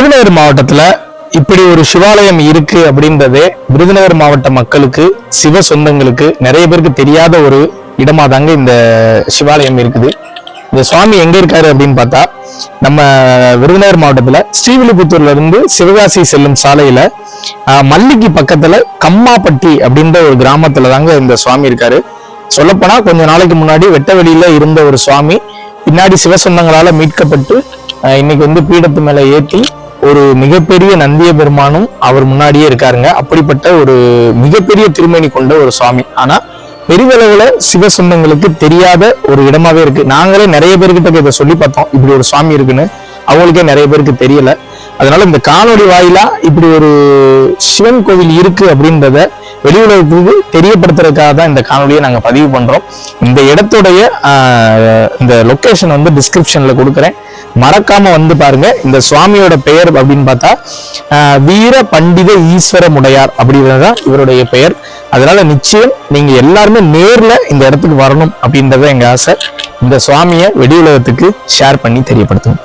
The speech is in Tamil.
விருதுநகர் மாவட்டத்துல இப்படி ஒரு சிவாலயம் இருக்கு அப்படின்றதே விருதுநகர் மாவட்ட மக்களுக்கு சிவ சொந்தங்களுக்கு நிறைய பேருக்கு தெரியாத ஒரு இடமா தாங்க இந்த சிவாலயம் இருக்குது. இந்த சுவாமி எங்க இருக்காரு அப்படின்னு பார்த்தா நம்ம விருதுநகர் மாவட்டத்துல ஸ்ரீவில்லிபுத்தூர்ல இருந்து சிவகாசி செல்லும் சாலையில மல்லிக்கு பக்கத்துல கம்மாப்பட்டி அப்படின்ற ஒரு கிராமத்துல தாங்க இந்த சுவாமி இருக்காரு. சொல்லப்போனா கொஞ்ச நாளைக்கு முன்னாடி வெட்ட வெளியில இருந்த ஒரு சுவாமி பின்னாடி சிவசொந்தங்களால மீட்கப்பட்டு இன்னைக்கு வந்து பீடத்து மேல ஏற்றி ஒரு மிகப்பெரிய நந்திய பெருமானும் அவர் முன்னாடியே இருக்காருங்க. அப்படிப்பட்ட ஒரு மிகப்பெரிய திருமணி கொண்ட ஒரு சுவாமி. ஆனா பெரிதளவுல சிவசொந்தங்களுக்கு தெரியாத ஒரு இடமாவே இருக்கு. நாங்களே நிறைய பேர்கிட்ட இதை சொல்லி பார்த்தோம் இப்படி ஒரு சுவாமி இருக்குன்னு. அவங்களுக்கே நிறைய பேருக்கு தெரியல. அதனால இந்த காணொலி வாயிலா இப்படி ஒரு சிவன் கோவில் இருக்கு அப்படின்றத வெளி உலகத்துக்கு தெரியப்படுத்துறதுக்காக தான் இந்த காணொலியை நாங்கள் பதிவு பண்ணுறோம் இந்த இடத்துடைய இந்த லொக்கேஷன் வந்து டிஸ்கிரிப்ஷனில் கொடுக்குறேன். மறக்காம வந்து பாருங்க. இந்த சுவாமியோட பெயர் அப்படின்னு பார்த்தா வீர பண்டித ஈஸ்வர முடையார் அப்படின்றது தான் இவருடைய பெயர். அதனால நிச்சயம் நீங்க எல்லாருமே நேர்ல இந்த இடத்துக்கு வரணும் அப்படின்றத எங்க ஆசை. இந்த சுவாமியை வெளி உலகத்துக்கு ஷேர் பண்ணி தெரியப்படுத்தணும்.